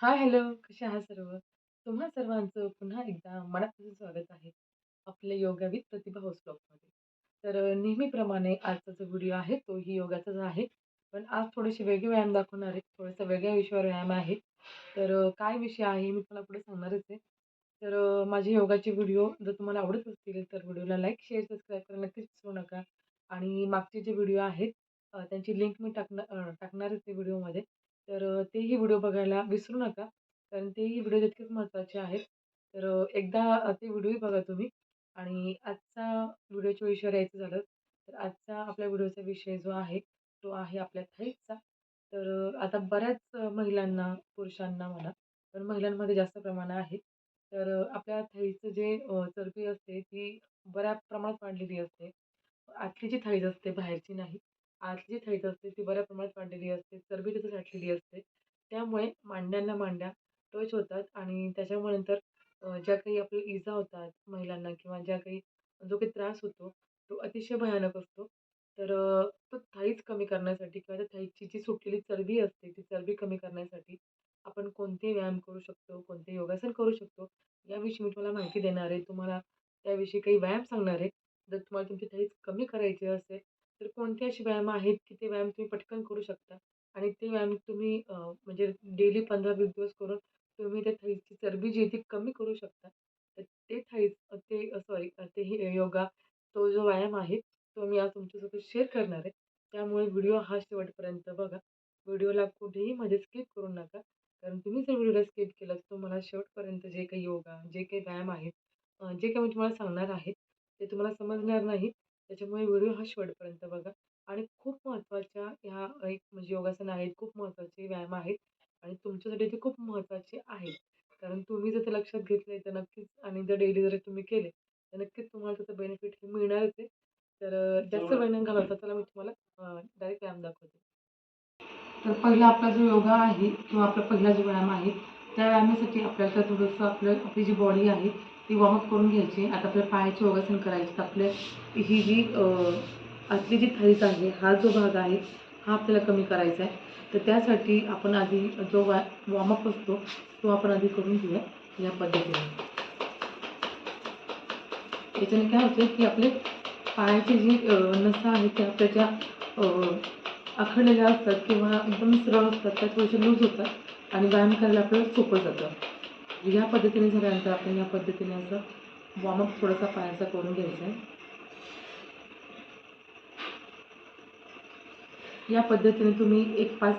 हाय, hello. कसे आहात सर्व? तुम्हा सर्वांचं पुन्हा एकदा मनापासून स्वागत आहे. आपल्या योगा विथ प्रतिभा हाऊस ब्लॉगमध्ये. तर नेहमीप्रमाणे आजचा जो व्हिडिओ आहे तोही योगाचाच आहे. पण आज थोडेसे वेगळे व्यायाम दाखवणार आहे. थोडासा वेगळ्या विषयावर व्यायाम आहे. तर काय विषय आहे मी तुम्हाला पुढे सांगणारच आहे. तर माझे योगाचे व्हिडिओ जर तुम्हाला आवडत असतील तर व्हिडिओला लाईक, शेअर, सबस्क्राईब करायला नक्कीच विसरू नका. आणि मागचे जे व्हिडिओ आहेत त्यांची लिंक मी टाकणार टाकणारच आहे व्हिडिओमध्ये. तर तेही व्हिडिओ बघायला विसरू नका. कारण तेही व्हिडिओ तितकेच महत्त्वाचे आहेत. तर एकदा ते व्हिडिओही बघा तुम्ही. आणि आजचा व्हिडिओच्या विषयावर यायचं झालं, तर आजचा आपल्या व्हिडिओचा विषय जो आहे, तो आहे आपल्या थाईचा. तर आता बऱ्याच महिलांना, पुरुषांना म्हणा, पण महिलांमध्ये जास्त प्रमाण आहे. तर आपल्या थाईचं जे चरबी असते ती बऱ्या प्रमाणात वाढलेली असते. आतली जी थाळीज असते, बाहेरची नाही. आतली जी थाईज असते ती बऱ्या प्रमाणात वाढलेली असते. चरबी तिथे साठलेली असते. त्यामुळे मांड्यांना मांड्या टच होतात आणि त्याच्यामुळे नंतर ज्या काही आपल्या इजा होतात महिलांना किंवा ज्या काही जो काही त्रास होतो, तो अतिशय भयानक असतो. तर तो थाईज कमी करण्यासाठी किंवा त्या थाईची जी सुटलेली चरबी असते, ती चरबी कमी करण्यासाठी आपण कोणते व्यायाम करू शकतो, कोणते योगासन करू शकतो, याविषयी मी तुम्हाला माहिती देणार आहे. तुम्हाला त्याविषयी काही व्यायाम सांगणार आहे. जर तुम्हाला तुमची थाईज कमी करायची असेल, तर कोणते असे व्यायाम आहेत, की ते व्यायाम तुम्ही पटकन करू शकता आणि ते व्यायाम तुम्ही म्हणजे डेली 15-20 दिवस करून तुम्ही त्या थाईची चरबी जी आहे ती कमी करू शकता. तर ते थाईज ते सॉरी ते हे योगा, तो जो व्यायाम आहे, तो मी आज तुमच्यासोबत शेअर करणार आहे. त्यामुळे व्हिडिओ हा शेवटपर्यंत बघा. व्हिडिओला कुठेही मध्ये स्किप करू नका. कारण तुम्ही जर व्हिडिओला स्किप केलात, तर तुम्हाला शेवटपर्यंत जे काही योगा, जे काही व्यायाम आहेत, जे काही मी तुम्हाला सांगणार आहे, ते तुम्हाला समजणार नाही. त्याच्यामुळे व्हिडिओ हा शेवटपर्यंत बघा. आणि खूप महत्त्वाच्या ह्या एक म्हणजे योगासन आहेत, खूप महत्त्वाचे व्यायाम आहेत आणि तुमच्यासाठी ते खूप महत्त्वाचे आहेत. कारण तुम्ही जर ते लक्षात घेतले तर नक्कीच आणि जर डेली जर तुम्ही केले, तर नक्कीच तुम्हाला त्याचं बेनिफिट हे मिळणारच आहे. तर जास्त वेळ न घालवता चला मी तुम्हाला डायरेक्ट व्यायाम दाखवते. तर पहिला आपला जो योगा आहे किंवा आपला पहिला जो व्यायाम आहे, त्या व्यायामासाठी आपल्याला थोडंसं आपलं आपली जी बॉडी आहे ती वॉर्मअप करून घ्यायची आता आपल्या पायाचे योगासन करायचे तर आपल्या ही जी आतली जी थाईज आहे, हा जो भाग आहे, हा आपल्याला कमी करायचा आहे. तर त्यासाठी आपण आधी जो व्या वॉर्मअप असतो, तो आपण आधी करून घेऊया या पद्धतीने. याच्याने काय होतं की आपले पायाची जी नसा आहेत त्या त्याच्या अ, आखडलेल्या असतात किंवा एकदम सरळ असतात, त्या थोडेसे लूज होतात आणि व्यायाम करायला आपल्याला सोपं जातं. या पद्धतीने झाल्यानंतर आपण या पद्धतीने असं वॉर्मअप थोडासा पायाचा करून घ्यायचा आहे. या पद्धतीने तुम्ही एक पाच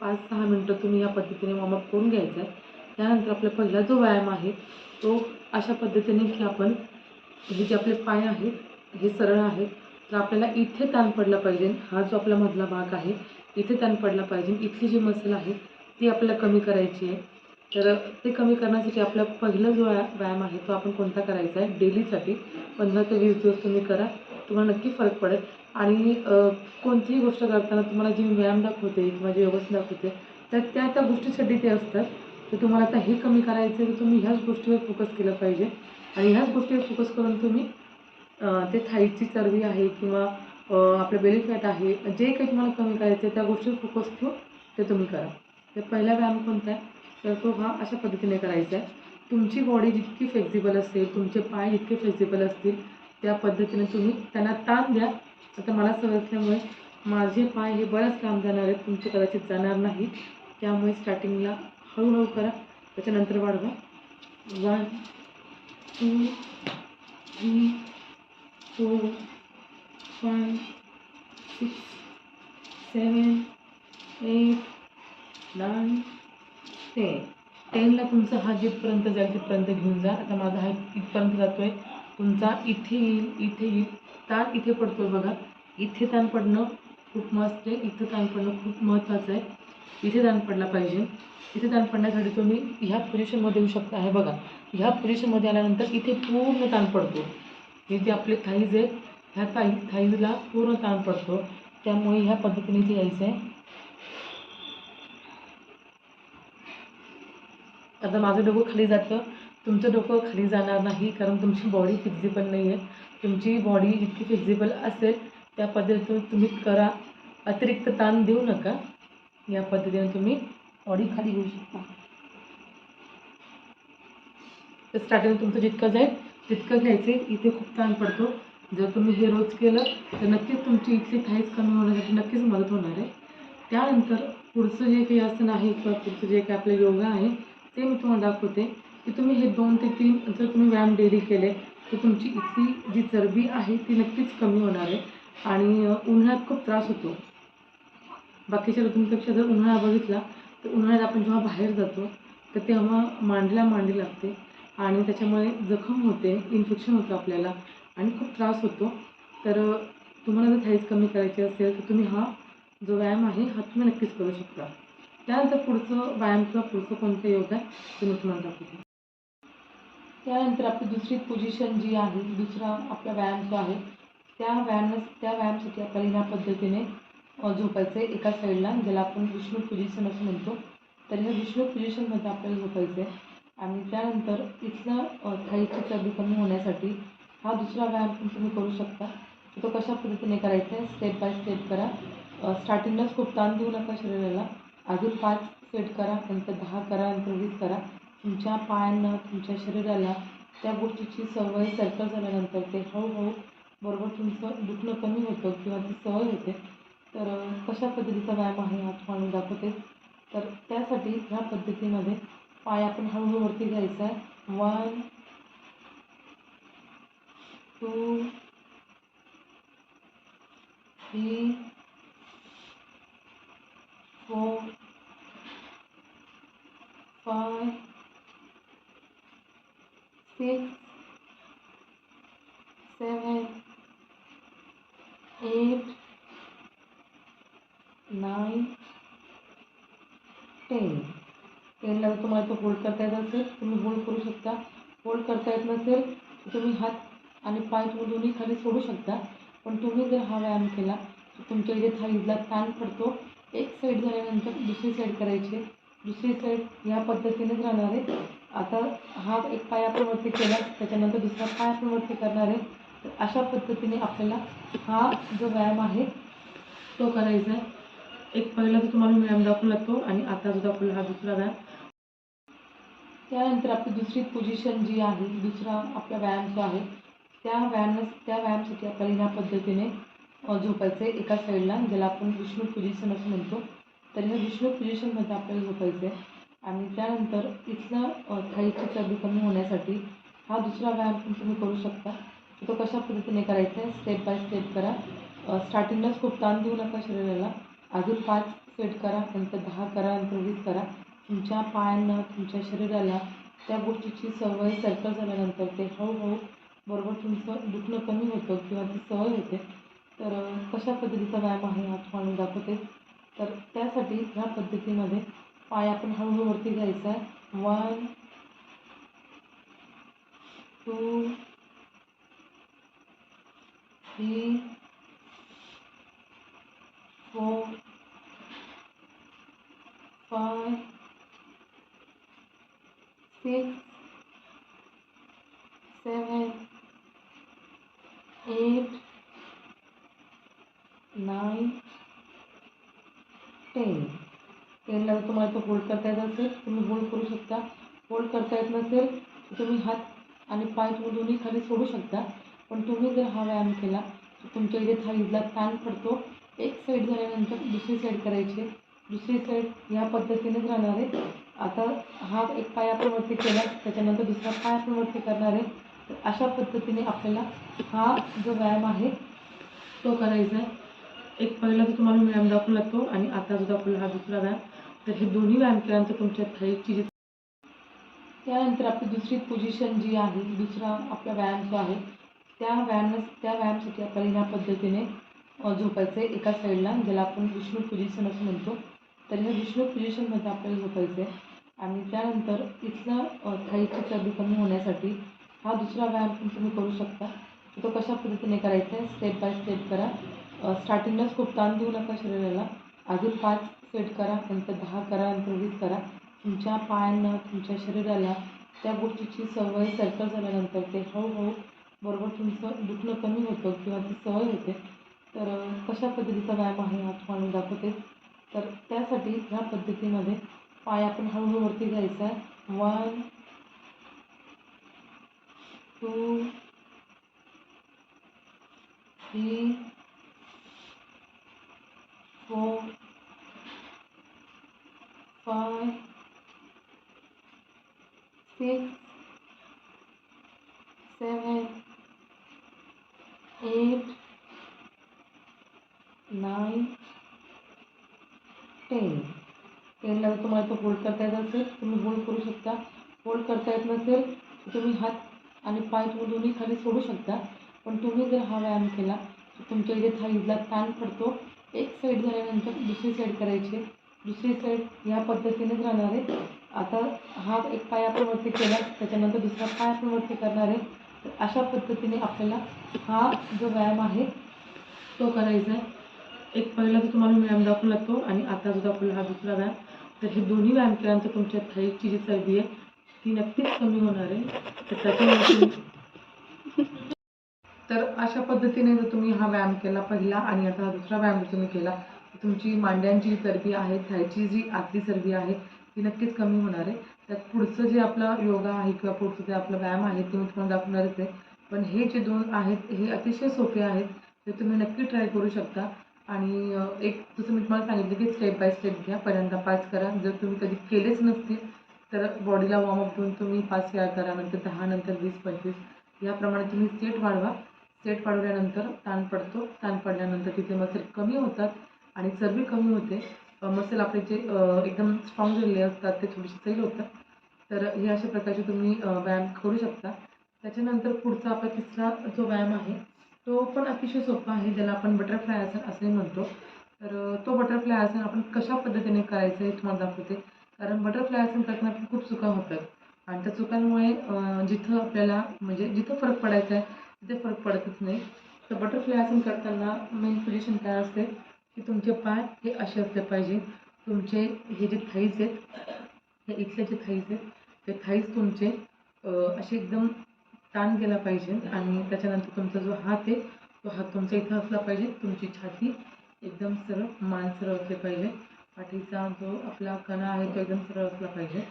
पाच सहा मिनटं तुम्ही या पद्धतीने वॉर्मअप करून घ्यायचा आहे. त्यानंतर आपला पहिला जो व्यायाम आहे, तो अशा पद्धतीने की आपण हे जे आपले पाय आहेत, हे सरळ आहेत. तर आपल्याला इथे ताण पडला पाहिजे. हा जो आपला मधला भाग आहे, इथे ताण पडला पाहिजे. इथली जी मसल आहे, ती आपल्याला कमी करायची आहे. तर ते कमी करण्यासाठी आपला पहिला जो व्यायाम आहे, तो आपण कोणता करायचा आहे डेलीसाठी 15 ते वीस दिवस तुम्ही करा. तुम्हाला नक्की फरक पडेल आणि कोणतीही गोष्ट करताना तुम्हाला जी व्यायाम दाखवते किंवा जे योगासन दाखवते, तर त्या त्या गोष्टीसाठी ते असतात. तर तुम्हाला आता हे कमी करायचं आहे, तर तुम्ही ह्याच गोष्टीवर फोकस केलं पाहिजे आणि ह्याच गोष्टीवर फोकस करून तुम्ही ते थाईची चरबी आहे किंवा आपलं बेली फॅट आहे, जे काही तुम्हाला कमी करायचं आहे, त्या गोष्टीवर फोकस ठेवून ते तुम्ही करा. तर पहिला व्यायाम कोणता आहे? तर तो हा अशा पद्धतीने करायचा आहे. तुमची बॉडी जितकी फ्लेक्झिबल असेल, तुमचे पाय जितके फ्लेक्झिबल असतील, त्या पद्धतीने तुम्ही त्यांना ताण द्या. आता मला सवय असल्यामुळे माझे पाय हे बऱ्याच काम जाणार आहेत, तुमचे कदाचित जाणार नाही त्यामुळे स्टार्टिंगला हळूहळू करा, त्याच्यानंतर वाढवा. 1, 2, 3, 4, 5, 6, 7, 8, 9, 10. 10ला तुमचा हा जिथपर्यंत जाईल तिथपर्यंत घेऊन जा. आता माझा हा इथपर्यंत जातो आहे तुमचा इथे येईल, इथे येईल. ताण इथे पडतो आहे बघा. इथे ताण पडणं खूप मस्त आहे. इथं ताण पडणं खूप महत्त्वाचं आहे. इथे ताण पडला पाहिजे. इथे ताण पडण्यासाठी तुम्ही ह्या पोझिशनमध्ये येऊ शकता. आहे बघा, ह्या पोझिशनमध्ये आल्यानंतर इथे पूर्ण ताण पडतो. हे जे आपले थाईज आहे ह्या थाई थाईजला पूर्ण ताण पडतो. त्यामुळे ह्या पद्धतीने इथे यायचं आहे. आता माझं डोकं खाली जातं, तुमचं डोकं खाली जाणार नाही कारण तुमची बॉडी फिक्झिबल नाही आहे. तुमची बॉडी जितकी फ्लेक्झिबल असेल त्या पद्धतीने तुम्ही करा. अतिरिक्त ताण देऊ नका. या पद्धतीने तुम्ही बॉडी खाली घेऊ शकता. तर स्टार्टिंग तुमचं जितकं जाईल तितकं घ्यायचे इथे खूप ताण पडतो जर तुम्ही हे रोज केलं तर नक्कीच तुमची इथली थाईज कमी होण्यासाठी नक्कीच मदत होणार आहे त्यानंतर पुढचं जे काही आसन आहे किंवा पुढचं जे काही आपलं योगा आहे ते मी तुम्हाला दाखवते की तुम्ही हे दोन ते तीन जर तुम्ही व्यायाम डेली केले तर तुमची इथली जी चरबी आहे ती नक्कीच कमी होणार आहे आणि उन्हाळ्यात खूप त्रास होतो. बाकीच्या ऋतूंपेक्षा जर उन्हाळा बघितला तर उन्हाळ्यात आपण जेव्हा बाहेर जातो तर तेव्हा मांडीला मांडी लागते आणि त्याच्यामुळे जखम होते इन्फेक्शन होतं आपल्याला आणि खूप त्रास होतो. तर तुम्हाला जर थाईज कमी करायची असेल तर तुम्ही हा जो व्यायाम आहे हा तुम्ही नक्कीच करू शकता. त्यानंतर पुढचं व्यायाम किंवा पुढचं कोणतं योग आहे? ते मी तुम्हाला दाखवते. त्यानंतर आपली दुसरी पोझिशन जी आहे दुसरा आपला व्यायाम जो आहे त्या व्यायाम त्या व्यायामसाठी आपल्याला ह्या पद्धतीने झोपायचं आहे एका साईडला ज्याला आपण विष्णू पोझिशन असं म्हणतो. तर ह्या विष्णू पोझिशनमध्ये आपल्याला झोपायचं आहे. आणि त्यानंतर इथलं अ, थाईची चरबी कमी होण्यासाठी हा दुसरा व्यायाम पण तुम्ही करू शकता. तो कशा पद्धतीने करायचा आहे? स्टेप बाय स्टेप करा. स्टार्टिंगलाच खूप ताण देऊ नका शरीराला. आधी पाच सेट करा नंतर दहा करा नंतर वीस करा. तुमच्या पायांना तुमच्या शरीराला त्या गोष्टीची सवय सर्कल झाल्यानंतर ते हळूहळू बरोबर तुमचं दुखणं कमी होतं किंवा ती सवय होते. तर कशा पद्धतीचा व्यायाम आहे हा तुम्हाला मी दाखवते. तर त्यासाठी ह्या पद्धतीमध्ये पाय आपण हळूहळू वरती घ्यायचा आहे. One two three four five six seven eight nine ten टेनला जर तुम्हाला तो होल्ड करता येत असेल तुम्ही होल्ड करू शकता. होल्ड करता येत नसेल तर तुम्ही हात आणि पाय तुम्ही दोन्ही खाली सोडू शकता. पण तुम्ही जर हा व्यायाम केला तर तुमच्या इथे थाईजला ताण पडतो. एक साईड झाल्यानंतर दुसरी साईड करायची दुसरी साईड ह्या पद्धतीनेच राहणार आहे. आता हा एक पाय आपण वरती केला त्याच्यानंतर दुसरा पाय आपण वरती करणार आहे. तर अशा पद्धतीने आपल्याला हा जो व्यायाम आहे तो करायचा आहे. एक पहिला तर तुम्हाला व्यायाम दाखवला तो आणि आता जो दाखवला हा दुसरा व्यायाम. त्यानंतर आपली दुसरी पोझिशन जी आहे दुसरा आपला व्यायाम जो आहे त्या व्यायाम त्या व्यायामासाठी आपल्याला ह्या पद्धतीने झोपायचं आहे एका साईडला ज्याला आपण विष्णू पोझिशन असं म्हणतो. तर ह्या विष्णू पोझिशनमध्ये आपल्याला झोपायचं आहे आणि त्यानंतर इथलं अ, थाईची चरबी कमी होण्यासाठी हा दुसरा व्यायाम पण तुम्ही करू शकता. तो कशा पद्धतीने करायचा आहे? स्टेप बाय स्टेप करा. स्टार्टिंगलाच खूप ताण देऊ नका शरीराला. अजून पाच सेट करा नंतर दहा करा नंतर वीस करा. तुमच्या पायांना तुमच्या शरीराला त्या गोष्टीची सवय सर्कल झाल्यानंतर ते हळूहळू बरोबर तुमचं दुखणं कमी होतं किंवा ती सवय होते. तर कशा पद्धतीचा व्यायाम आहे हा तुम्हाला मी दाखवते. तर त्यासाठी ह्या पद्धतीमध्ये पाय आपण हळूहळू वरती घ्यायचा आहे. One two three four five six seven eight nine ten टेनला जर तुम्हाला तो होल्ड करता येत असेल तुम्ही होल्ड करू शकता. होल्ड करता येत नसेल तर तुम्ही हात आणि पाय तुम्ही दोन्ही खाली सोडू शकता. पण तुम्ही जर हा व्यायाम केला तर तुमच्या इथे थाईजला ताण पडतो. एक साईड झाल्यानंतर दुसरी साईड करायची. दुसरी साईड ह्या पद्धतीनेच राहणार आहे. आता हा एक पाय आपण वरती केला त्याच्यानंतर दुसरा पाय आपण वरती करणार आहे. तर अशा पद्धतीने आपल्याला हा जो व्यायाम आहे तो करायचा आहे. एक पहिला तर तुम्हाला व्यायाम दाखवला तो आणि आता जो दाखवला हा दुसरा व्यायाम. तर हे दोन्ही व्यायाम केल्यानंतर तुमच्या थाईची जी त्यानंतर आपली दुसरी पोझिशन जी आहे दुसरा आपला व्यायाम जो आहे त्या व्यायाम त्या व्यायामासाठी आपल्याला ह्या पद्धतीने झोपायचं आहे एका साईडला ज्याला आपण विष्णू पोझिशन असं म्हणतो. तर ह्या विष्णू पोझिशनमध्ये आपल्याला झोपायचं आहे. आणि त्यानंतर इथलं अ, थाईची चरबी कमी होण्यासाठी हा दुसरा व्यायाम पण तुम्ही करू शकता. तो कशा पद्धतीने करायचा आहे? स्टेप बाय स्टेप करा. स्टार्टिंगलाच खूप ताण देऊ नका शरीराला. आधी पाच सेट करा नंतर दहा करा नंतर वीस करा. तुमच्या पायांना तुमच्या शरीराला त्या गोष्टीची सवय सर्कल झाल्यानंतर ते हळूहळू बरोबर तुमचं दुखणं कमी होतं किंवा ती सवय होते. तर कशा पद्धतीचा व्यायाम आहे हा तुम्हाला मी दाखवते. तर त्यासाठी ह्या पद्धतीमध्ये पाय आपण हळूहळू वरती घ्यायचा. आहे one two three four five six seven eight nine ten टेनला जर तुम्हाला तो होल्ड करता येत असेल तुम्ही होल्ड करू शकता. होल्ड करता येत नसेल तर तुम्ही हात आणि पाय तुम्ही दोन्ही खाली सोडू शकता. पण तुम्ही जर हा व्यायाम केला तर तुमच्या इथे थाईजला ताण पडतो. एक साईड झाल्यानंतर दुसरी साईड करायची. दुसरी साईड ह्या पद्धतीनेच राहणार आहे. आता हा एक पाय आपण वरती केला त्याच्यानंतर दुसरा पाय आपण वरती करणार आहे. तर अशा पद्धतीने आपल्याला हा जो व्यायाम आहे तो करायचा आहे. एक पहिला जो तुम्हाला व्यायाम दाखवला तो आणि आता जो दाखवला हा दुसरा व्यायाम. तर हे दोन्ही व्यायाम केल्यानंतर तुमच्या थाईची जी चरबी आहे ती नक्कीच कमी होणार आहे. तर त्याच्यामुळे तर अशा पद्धतीने जर तुम्ही हा व्यायाम केला पहिला आणि आता हा दुसरा व्यायाम जर तुम्ही केला तुमची मांड्यांची जी चरबी आहे थायची जी आतली चरबी आहे ती नक्कीच कमी होणार आहे. त्यात पुढचं जे आपलं योगा आहे किंवा पुढचं जे आपला व्यायाम आहे ते मी तुम्हाला दाखवणारच आहे. पण हे जे दोन आहेत हे अतिशय सोपे आहेत ते तुम्ही नक्की ट्राय करू शकता. आणि एक जसं मी तुम्हाला सांगितलं की स्टेप बाय स्टेप घ्या पहिल्यांदा पाच करा. जर तुम्ही कधी केलेच नसतील तर बॉडीला वॉर्मअप देऊन तुम्ही पाच वेळा करा नंतर दहा नंतर वीस पंचवीस. याप्रमाणे तुम्ही सेट वाढवा. सेट वाढवल्यानंतर ताण पडतो. ताण पडल्यानंतर तिथे मसल कमी होतात. आणि चरबी कमी होते. मसल आपले जे एकदम स्ट्रॉंग झालेले असतात ते थोडीशी सैल होतात. तर हे अशा प्रकारचे तुम्ही व्यायाम करू शकता. त्याच्यानंतर पुढचा आपला तिसरा जो व्यायाम आहे तो पण अतिशय सोपा आहे ज्याला आपण बटरफ्लाय आसन असंही म्हणतो. तर तो बटरफ्लाय आसन आपण कशा पद्धतीने करायचं हे तुम्हाला दाखवते. कारण बटरफ्लाय आसन करताना खूप चुका होतात. आणि त्या चुकांमुळे जिथं आपल्याला म्हणजे जिथं फरक पडायचा आहे तिथे फरक पडतच नाही. तर बटरफ्लाय आसन करताना मेन पोझिशन काय असते? की तुमचे पाय हे असे असले पाहिजे तुमचे हे जे थाईज आहेत हे इथले जे थाईज आहेत ते थाईज तुमचे असे एकदम ताण गेला पाहिजे आणि त्याच्यानंतर तुमचा जो हात आहे तो हात तुमचा इथं असला पाहिजे तुमची छाती एकदम सरळ मान सरळ असले पाहिजे पाठीचा जो आपला कणा आहे तो एकदम सरळ असला पाहिजे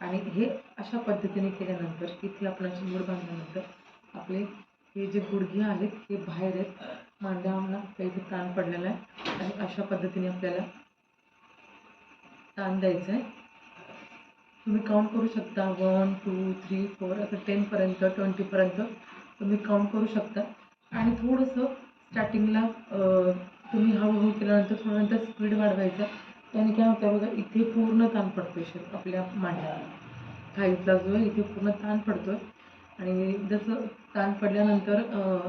आणि हे अशा पद्धतीने केल्यानंतर इथल्या आपण अशी मूड बांधल्यानंतर आपले हे जे गुडघे आहेत हे बाहेर आहेत मांड्यावरनं काही इथे ताण पडलेला आहे आणि अशा पद्धतीने आपल्याला ताण द्यायचा आहे तुम्ही काउंट करू शकता वन टू थ्री फोर असं टेनपर्यंत ट्वेंटीपर्यंत तुम्ही काउंट करू शकता. आणि थोडंसं स्टार्टिंगला तुम्ही हळूहळू केल्यानंतर थोडंनंतर स्पीड वाढवायचा. त्याने काय होतं बघा इथे पूर्ण ताण पडतो शेत आपल्या मांड्याला थाईजला जो आहे इथे पूर्ण ताण पडतो आणि जसं ताण पडल्यानंतर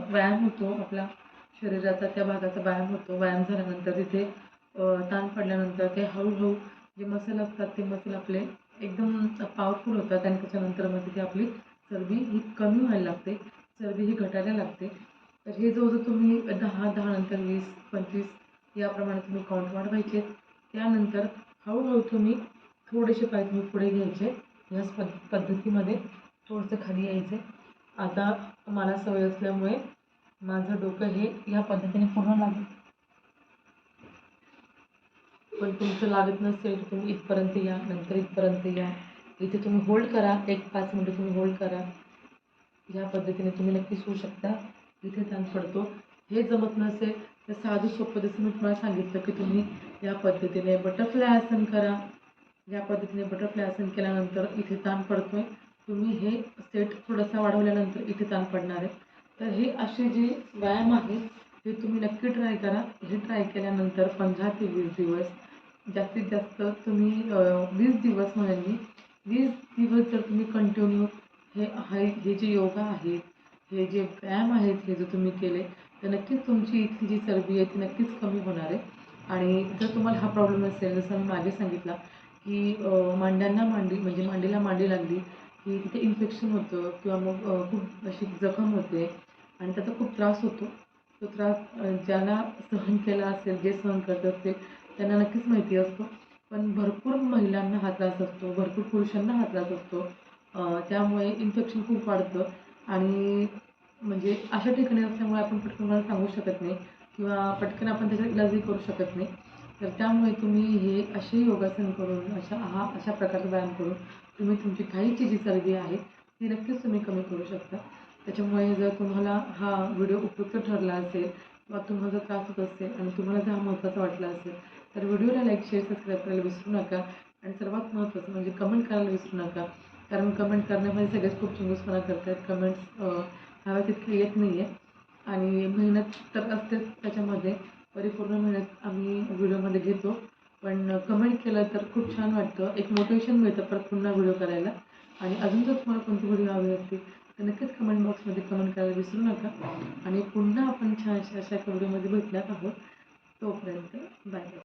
व्यायाम होतो आपला. शरीराचा त्या भागाचा व्यायाम होतो. व्यायाम झाल्यानंतर तिथे ताण पडल्यानंतर ते हळूहळू जे मसल असतात ते मसल आपले एकदम पॉवरफुल होतात आणि त्याच्यानंतर मग तिथे आपली चरबी ही कमी व्हायला लागते. चरबी ही घटायला लागते. तर हे जवळजवळ तुम्ही दहा दहा नंतर वीस पंचवीस याप्रमाणे तुम्ही काउंट वाढवायचे. त्यानंतर हळूहळू तुम्ही थोडेसे पाय तुम्ही पुढे घ्यायचे. ह्याच पद्ध पद्धतीमध्ये थोडंसं खाली यायचे. आता मला सवय असल्यामुळे माझं डोकं हे या पद्धतीने पूर्ण लागेल. पण तुमचं लागत नसेल तर तुम्ही इथपर्यंत या नंतर इथपर्यंत या. इथे तुम्ही होल्ड करा एक पाच मिनटं तुम्ही होल्ड करा. या पद्धतीने तुम्ही नक्कीच होऊ शकता. इथे ताण पडतो. हे जमत नसेल तर साधू सोपं जसं मी तुम्हाला सांगितलं की तुम्ही या पद्धतीने बटरफ्लाय आसन करा. या पद्धतीने बटरफ्लाय आसन केल्यानंतर इथे ताण पडतोय. तुम्ही हे सेट थोडासा वाढवल्यानंतर इथे ताण पडणार आहे. तर हे असे जे व्यायाम आहेत हे तुम्ही नक्की ट्राय करा. हे ट्राय केल्यानंतर पंधरा ते वीस दिवस जास्तीत जास्त तुम्ही वीस दिवस म्हणेन मी वीस दिवस जर तुम्ही कंटिन्यू हे आहे हे जे योगा आहेत हे जे व्यायाम आहेत हे जर तुम्ही केले तर नक्कीच तुमची इथली जी चरबी आहे ती नक्कीच कमी होणार आहे. आणि जर तुम्हाला हा प्रॉब्लेम असेल जसं मी मागे सांगितला की मांड्यांना मांडी म्हणजे मांडीला मांडी लागली की तिथे इन्फेक्शन होतं किंवा मग खूप अशी जखम होते आणि त्याचा खूप त्रास होतो. तो त्रास ज्यांना ज्याला सहन केला असेल जे सहन करत असतील त्यांना नक्कीच माहिती असतो. पण भरपूर महिलांना हा त्रास असतो भरपूर पुरुषांना हा त्रास असतो. त्यामुळे इन्फेक्शन खूप वाढतं. आणि म्हणजे अशा ठिकाणी असल्यामुळे आपण पटकन मला सांगू शकत नाही किंवा पटकन आपण त्याचा इलाजही करू शकत नाही. तर त्यामुळे तुम्ही हे असे योगासन करून अशा हा अशा प्रकारचा व्यायाम करून तुम्ही तुमची काहीची जी चरबी आहे ती नक्कीच तुम्ही कमी करू शकता. त्याच्यामुळे जर तुम्हाला हा व्हिडिओ उपयुक्त ठरला असेल किंवा तुम्हाला जर त्रास होत असेल आणि तुम्हाला जर हा महत्त्वाचा वाटला असेल तर व्हिडिओला लाईक शेअर सबस्क्राईब करायला विसरू नका. आणि सर्वात महत्त्वाचं म्हणजे कमेंट करायला विसरू नका. कारण कमेंट करण्यामध्ये सगळेच खूप चिंगूसपणा करतात. कमेंट्स हव्या तितके येत नाही आहे आणि मेहनत तर असतेच त्याच्यामध्ये. परिपूर्ण मेहनत आम्ही व्हिडिओमध्ये घेतो. पण कमेंट केलं तर खूप छान वाटतं. एक मोटिवेशन मिळतं परत पुन्हा व्हिडिओ करायला. आणि अजून जर तुम्हाला कोणती व्हिडिओ हवी असतील तर नक्कीच कमेंट बॉक्समध्ये कमेंट करायला विसरू नका. आणि पुन्हा आपण छान अशा अशा व्हिडिओमध्ये भेटणार आहोत. तोपर्यंत बाय बाय